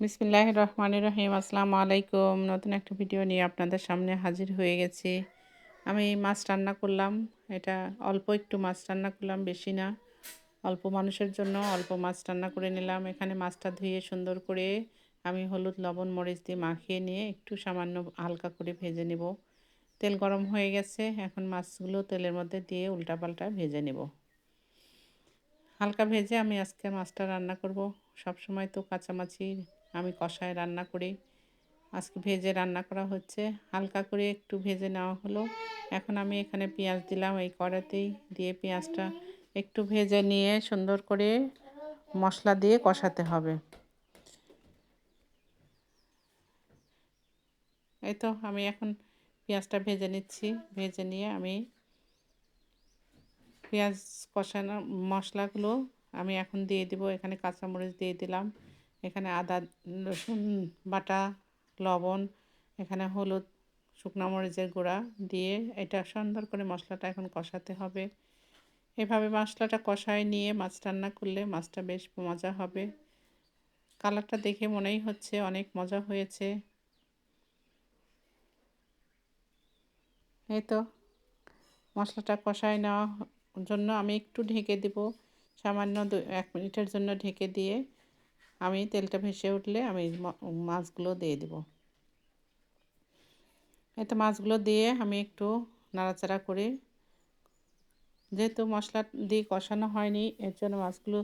বিসমিল্লাহ রহমান রহিম আসসালামু আলাইকুম। নতুন একটা ভিডিও নিয়ে আপনাদের সামনে হাজির হয়ে গেছি। আমি মাছ রান্না করলাম। এটা অল্প একটু মাছ রান্না করলাম, বেশি না। অল্প মানুষের জন্য অল্প মাছ রান্না করে নিলাম। এখানে মাছটা ধুয়ে সুন্দর করে আমি হলুদ, লবণ, মরিচ দিয়ে মাখিয়ে নিয়ে একটু সামান্য হালকা করে ভেজে নেব। তেল গরম হয়ে গেছে। এখন মাছগুলো তেলের মধ্যে দিয়ে উল্টাপাল্টা ভেজে নেব। হালকা ভেজে আমি আজকে মাছটা রান্না করব। সব সময় তো কাঁচামাছি আমি কষায় রান্না করি। আজকে ভেজে রান্না করা হচ্ছে। হালকা করে একটু ভেজে নেওয়া হলো। এখন আমি এখানে পেঁয়াজ দিলাম এই কড়াতেই। দিয়ে পেঁয়াজটা একটু ভেজে নিয়ে সুন্দর করে মশলা দিয়ে কষাতে হবে। এই তো আমি এখন পেঁয়াজটা ভেজে নিচ্ছি। ভেজে নিয়ে আমি পেঁয়াজ কষানো মশলাগুলো আমি এখন দিয়ে দিব। এখানে কাঁচামরিচ দিয়ে দিলাম। এখানে আদা, রসুন বাটা, লবণ, এখানে হলুদ, শুকনো মরিচের গুঁড়া দিয়ে এটা সুন্দর করে মশলাটা এখন কষাতে হবে। এভাবে মশলাটা কষায় নিয়ে মাছ রান্না করলে মাছটা বেশ মজা হবে। কালারটা দেখে মনেই হচ্ছে অনেক মজা হয়েছে। এই তো, মশলাটা কষায় নেওয়া জন্য আমি একটু ঢেকে দিব। সামান্য এক মিনিটের জন্য ঢেকে দিয়ে আমি তেলটা ভেসে উঠলে আমি মাছগুলো দিয়ে দেব। এতে মাছগুলো দিয়ে আমি একটু নাড়াচাড়া করে, যেহেতু মশলা দিয়ে কষানো হয়নি, এর জন্য মাছগুলো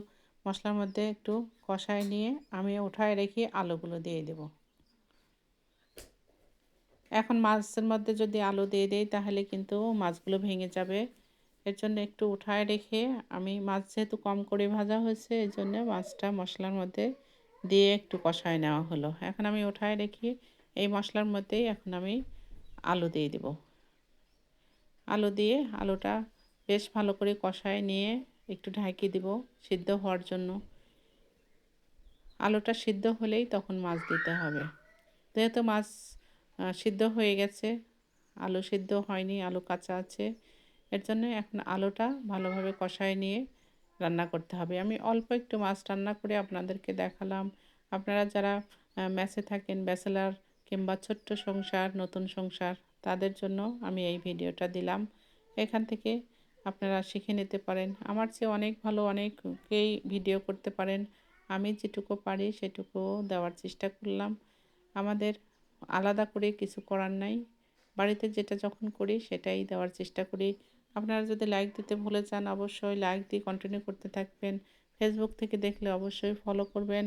মশলার মধ্যে একটু কষায় নিয়ে আমি উঠায় রেখে আলুগুলো দিয়ে দেব। এখন মাছের মধ্যে যদি আলু দিয়ে দিই, তাহলে কিন্তু মাছগুলো ভেঙে যাবে। এর জন্য একটু উঠায় রেখে আমি মাছ যেহেতু কম করে ভাজা হয়েছে, এর জন্য মাছটা মশলার মধ্যে দিয়ে একটু কষায় নেওয়া হলো। এখন আমি ওঠায় রেখে এই মশলার মধ্যেই এখন আমি আলু দিয়ে দেব। আলু দিয়ে আলুটা বেশ ভালো করে কষায় নিয়ে একটু ঢাকি দিব সিদ্ধ হওয়ার জন্য। আলুটা সিদ্ধ হলেই তখন মাছ দিতে হবে। যেহেতু মাছ সিদ্ধ হয়ে গেছে, আলু সিদ্ধ হয়নি, আলু কাঁচা আছে, এর জন্য এখন আলুটা ভালোভাবে কষায় নিয়ে রান্না করতে হবে। আমি অল্প একটু মাছ রান্না করে আপনাদেরকে দেখালাম। আপনারা যারা ম্যাচে থাকেন, ব্যাচেলার কিংবা ছোট্ট সংসার, নতুন সংসার, তাদের জন্য আমি এই ভিডিওটা দিলাম। এখান থেকে আপনারা শিখে নিতে পারেন। আমার চেয়ে অনেক ভালো অনেককেই ভিডিও করতে পারেন। আমি যেটুকু পারি সেটুকু দেওয়ার চেষ্টা করলাম। আমাদের আলাদা করে কিছু করার নাই। বাড়িতে যেটা যখন করি সেটাই দেওয়ার চেষ্টা করি। আপনারা যদি লাইক দিতে ভুলে যান, অবশ্যই লাইক দিয়ে কন্টিনিউ করতে থাকবেন। ফেসবুক থেকে দেখলে অবশ্যই ফলো করবেন।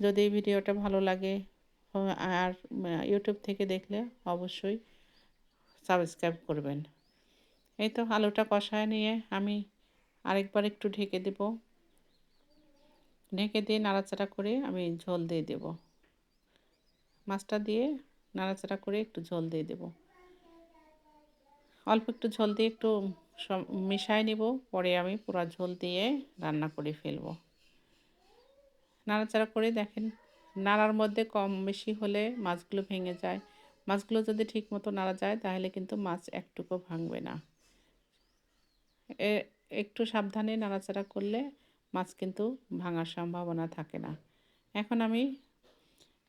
যদি ভিডিওটা ভালো লাগে, আর ইউটিউব থেকে দেখলে অবশ্যই সাবস্ক্রাইব করবেন। এই তো আলুটা কষায় নিয়ে আমি আরেকবার একটু ঢেকে দেব। ঢেকে দিয়ে নাড়াচাড়া করে আমি ঝোল দিয়ে দেব। মাছটা দিয়ে নাড়াচাড়া করে একটু ঝোল দিয়ে দেব। অল্প একটু ঝোল দিয়ে একটু মিশাই নিব, পরে আমি পুরো ঝোল দিয়ে রান্না করে ফেলব। নাড়াচাড়া করে দেখেন, নাড়ার মধ্যে কম বেশি হলে মাছগুলো ভেঙে যায়। মাছগুলো যদি ঠিক মতো নাড়া যায়, তাহলে কিন্তু মাছ একটুকু ভাঙবে না। এ, একটু সাবধানে নাড়াচাড়া করলে মাছ কিন্তু ভাঙার সম্ভাবনা থাকে না। এখন আমি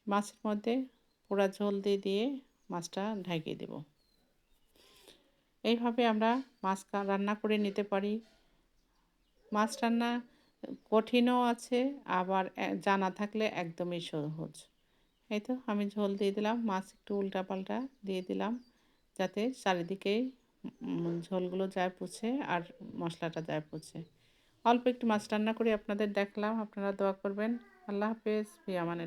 মাছের মধ্যে পোড়া ঝোল দিয়ে দিয়ে মাছটা ঢাকিয়ে দেব। এইভাবে আমরা মাছ রান্না করে নিতে পারি। মাছ রান্না কঠিনও আছে, আবার জানা থাকলে একদমই সহজ। এই তো, আমি ঝোল দিয়ে দিলাম, মাছ একটু উল্টাপাল্টা দিয়ে দিলাম, যাতে চারিদিকে ঝোলগুলো যায় পুছে আর মশলাটা যায় পুছে অল্প একটু মাছ রান্না করে আপনাদের দেখলাম, আপনারা দোয়া করবেন। আল্লাহ হাফেজ ফিয়ামানের